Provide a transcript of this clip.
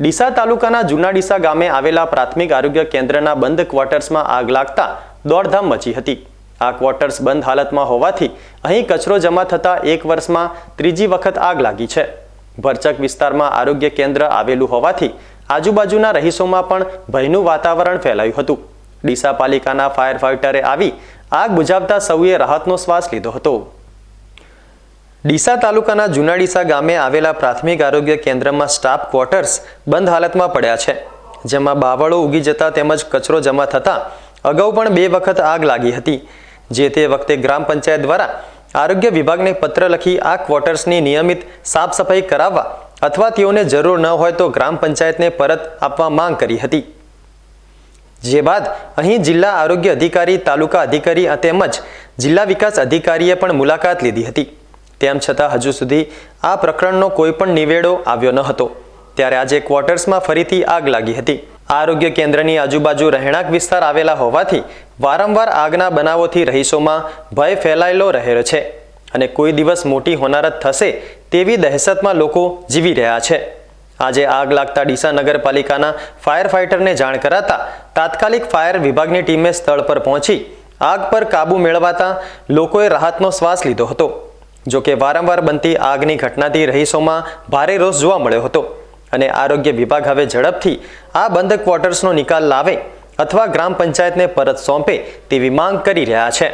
ડીસા તાલુકાના જૂના ડીસા ગામે આવેલા પ્રાથમિક આરોગ્ય કેન્દ્રના બંધ ક્વાર્ટર્સમાં આગ લાગતા દોડધામ મચી હતી. આ ક્વાર્ટર્સ બંધ હાલતમાં હોવાથી અહીં કચરો જમા થતા એક વર્ષમાં ત્રીજી વખત આગ લાગી છે. ભરચક વિસ્તારમાં આરોગ્ય કેન્દ્ર આવેલું હોવાથી આજુબાજુના રહીશોમાં પણ ભયનું વાતાવરણ ફેલાયું હતું. ડીસા પાલિકાના ફાયર ફાઇટરે આવી આગ બુઝાવતા સૌએ રાહતનો શ્વાસ લીધો હતો. ડીસા તાલુકાના જૂના ડીસા ગામે આવેલા પ્રાથમિક આરોગ્ય કેન્દ્રમાં સ્ટાફ ક્વાર્ટર્સ બંધ હાલતમાં પડ્યા છે, જેમાં બાવળો ઉગી જતા તેમજ કચરો જમા થતા અગાઉ પણ બે વખત આગ લાગી હતી. જે તે વખતે ગ્રામ પંચાયત દ્વારા આરોગ્ય વિભાગને પત્ર લખી આ ક્વાર્ટર્સની નિયમિત સાફ સફાઈ કરાવવા અથવા તેઓને જરૂર ન હોય તો ગ્રામ પંચાયતને પરત આપવા માંગ કરી હતી. જે બાદ અહીં જિલ્લા આરોગ્ય અધિકારી, તાલુકા અધિકારી તેમજ જિલ્લા વિકાસ અધિકારીએ પણ મુલાકાત લીધી હતી. તેમ છતાં હજુ સુધી આ પ્રકરણનો કોઈ પણ નિવેડો આવ્યો ન હતો. ત્યારે આજે ક્વાર્ટર્સમાં ફરીથી આગ લાગી હતી. આરોગ્ય કેન્દ્રની આજુબાજુ રહેણાંક વિસ્તાર આવેલા હોવાથી વારંવાર આગના બનાવોથી રહીશોમાં ભય ફેલાયેલો રહેલો છે અને કોઈ દિવસ મોટી હોનારત થશે તેવી દહેશતમાં લોકો જીવી રહ્યા છે. આજે આગ લાગતા ડીસા નગરપાલિકાના ફાયર ફાઇટરને જાણ કરાતા તાત્કાલિક ફાયર વિભાગની ટીમે સ્થળ પર પહોંચી આગ પર કાબુ મેળવાતા લોકોએ રાહતનો શ્વાસ લીધો હતો. જો કે વારંવાર બનતી આગની ઘટનાથી રહીશોમાં ભારે રોષ જોવા મળ્યો હતો અને આરોગ્ય વિભાગ હવે ઝડપથી આ બંધ ક્વાર્ટર્સનો નિકાલ લાવે અથવા ગ્રામ પંચાયતને પરત સોંપે તેવી માંગ કરી રહ્યા છે.